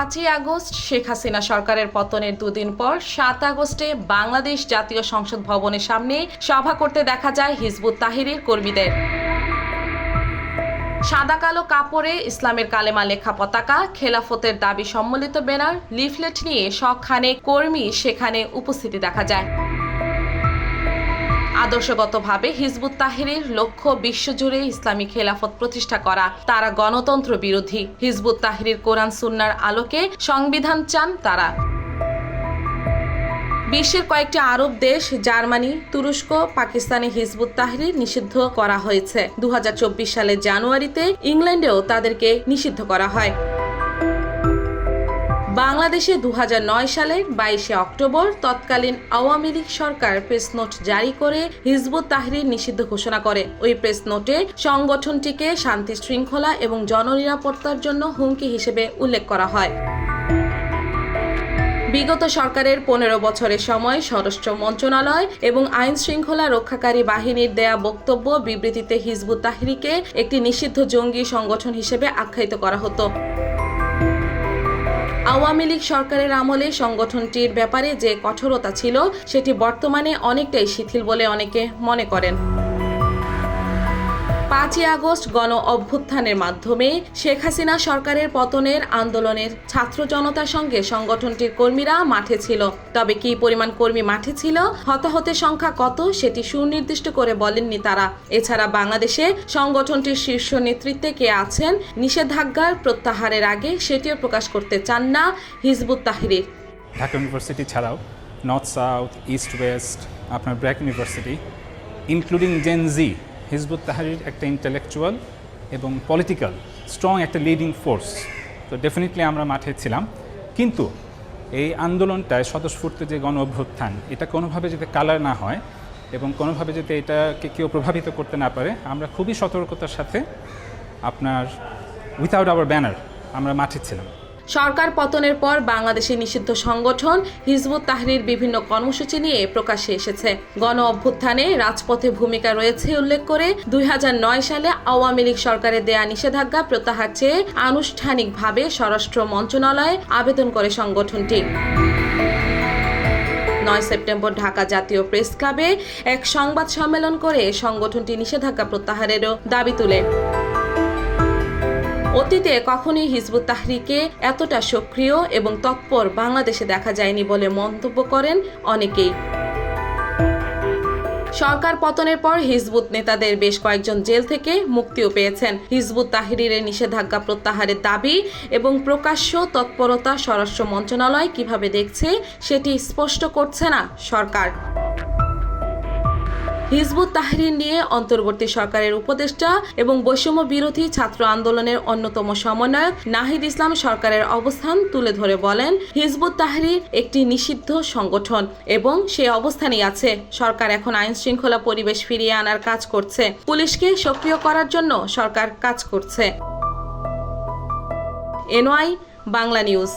পাঁচই আগস্ট শেখ হাসিনা সরকারের পতনের দুদিন পর সাত আগস্টে বাংলাদেশ জাতীয় সংসদ ভবনের সামনে সভা করতে দেখা যায় হিজবুত তাহিরের কর্মীদের। সাদা কালো কাপড়ে ইসলামের কালেমা লেখা পতাকা, খেলাফতের দাবি সম্মিলিত ব্যানার, লিফলেট নিয়ে সবখানে কর্মী সেখানে উপস্থিতি দেখা যায়। আদর্শগতভাবে হিজবুত তাহিরের লক্ষ্য বিশ্বজুড়ে ইসলামী খেলাফত প্রতিষ্ঠা করা। তারা গণতন্ত্র বিরোধী। হিজবুত তাহিরের কোরআন সুন্নার আলোকে সংবিধান চান তারা। বিশ্বের কয়েকটি আরব দেশ, জার্মানি, তুরস্ক, পাকিস্তানে হিজবুত তাহরির নিষিদ্ধ করা হয়েছে। দু হাজার চব্বিশ সালের জানুয়ারিতে ইংল্যান্ডেও তাদেরকে নিষিদ্ধ করা হয়। বাংলাদেশে দু হাজার নয় সালের বাইশে অক্টোবর তৎকালীন আওয়ামী লীগ সরকার প্রেস নোট জারি করে হিজবুত তাহরির নিষিদ্ধ ঘোষণা করে। ওই প্রেস নোটে সংগঠনটিকে শান্তি শৃঙ্খলা এবং জননিরাপত্তার জন্য হুমকি হিসেবে উল্লেখ করা হয়। বিগত সরকারের পনেরো বছরের সময় স্বরাষ্ট্র মন্ত্রণালয় এবং আইন শৃঙ্খলা রক্ষাকারী বাহিনীর দেয়া বক্তব্য বিবৃতিতে হিজবুত তাহরিকে একটি নিষিদ্ধ জঙ্গি সংগঠন হিসেবে আখ্যায়িত করা হতো। আওয়ামী লীগ সরকারের আমলে সংগঠনটির ব্যাপারে যে কঠোরতা ছিল, সেটি বর্তমানে অনেকটাই শিথিল বলে অনেকে মনে করেন। পাঁচই আগস্ট গণ অভ্যুত্থানের মাধ্যমে শেখ হাসিনা সরকারের পতনের আন্দোলনের ছাত্র জনতার সঙ্গে সংগঠনটির কর্মীরা মাঠে ছিল। তবে কী পরিমাণ কর্মী মাঠে ছিল, হতাহতের সংখ্যা কত সেটি সুনির্দিষ্ট করে বলেননি তারা। এছাড়া বাংলাদেশে সংগঠনটির শীর্ষ নেতৃত্বে কে আছেন নিষেধাজ্ঞার প্রত্যাহারের আগে সেটিও প্রকাশ করতে চান না Hizb ut Tahrir Dhaka university ছাড়াও নর্থ, সাউথ, ইস্ট, ওয়েস্ট, আপনার BRAC university, including Gen Z Hizb ut Tahrir একটা ইন্টেলেকচুয়াল এবং পলিটিক্যাল স্ট্রং একটা লিডিং ফোর্স তো ডেফিনেটলি আমরা মাঠে ছিলাম। কিন্তু এই আন্দোলনটায় স্বতঃস্ফূর্ত যে গণ অভ্যুত্থান, এটা কোনোভাবে যাতে কালার না হয় এবং কোনোভাবে যাতে এটাকে কেউ প্রভাবিত করতে না পারে, আমরা খুবই সতর্কতার সাথে আপনার উইথাউট আওয়ার ব্যানার আমরা মাঠে ছিলাম। সরকার পতনের পর বাংলাদেশে নিষিদ্ধ সংগঠন হিজবুত তাহরির বিভিন্ন কর্মসূচি নিয়ে প্রকাশ্যে এসেছে। গণ অভ্যুত্থানে রাজপথে ভূমিকা রয়েছে উল্লেখ করে দুই হাজার নয় সালে আওয়ামী লীগ সরকারের দেয়া নিষেধাজ্ঞা প্রত্যাহার চেয়ে আনুষ্ঠানিকভাবে স্বরাষ্ট্র মন্ত্রণালয়ে আবেদন করে সংগঠনটি। নয় সেপ্টেম্বর ঢাকা জাতীয় প্রেস ক্লাবে এক সংবাদ সম্মেলন করে সংগঠনটি নিষেধাজ্ঞা প্রত্যাহারেরও দাবি তুলে। অতীতে কখনোই হিজবুত তাহরিকে এতটা সক্রিয় এবং তৎপর বাংলাদেশে দেখা যায়নি বলে মন্তব্য করেন অনেকেই। সরকার পতনের পর হিজবুত নেতাদের বেশ কয়েকজন জেল থেকে মুক্তিও পেয়েছেন। হিজবুত তাহরিরের নিষেধাজ্ঞা প্রত্যাহারের দাবি এবং প্রকাশ্য তৎপরতা স্বরাষ্ট্র মন্ত্রণালয় কীভাবে দেখছে সেটি স্পষ্ট করছে না সরকার। হিজবুত তাহরির নিয়ে অন্তর্বর্তী সরকারের উপদেষ্টা এবং বৈষম্য বিরোধী ছাত্র আন্দোলনের অন্যতম সমন্বয়ক নাহিদ ইসলাম সরকারের অবস্থান তুলে ধরে বলেন, হিজবুত তাহরির একটি নিষিদ্ধ সংগঠন এবং সে অবস্থানেই আছে। সরকার এখন আইন শৃঙ্খলা পরিবেশ ফিরিয়ে আনার কাজ করছে। পুলিশকে সক্রিয় করার জন্য সরকার কাজ করছে। NY Bangla news.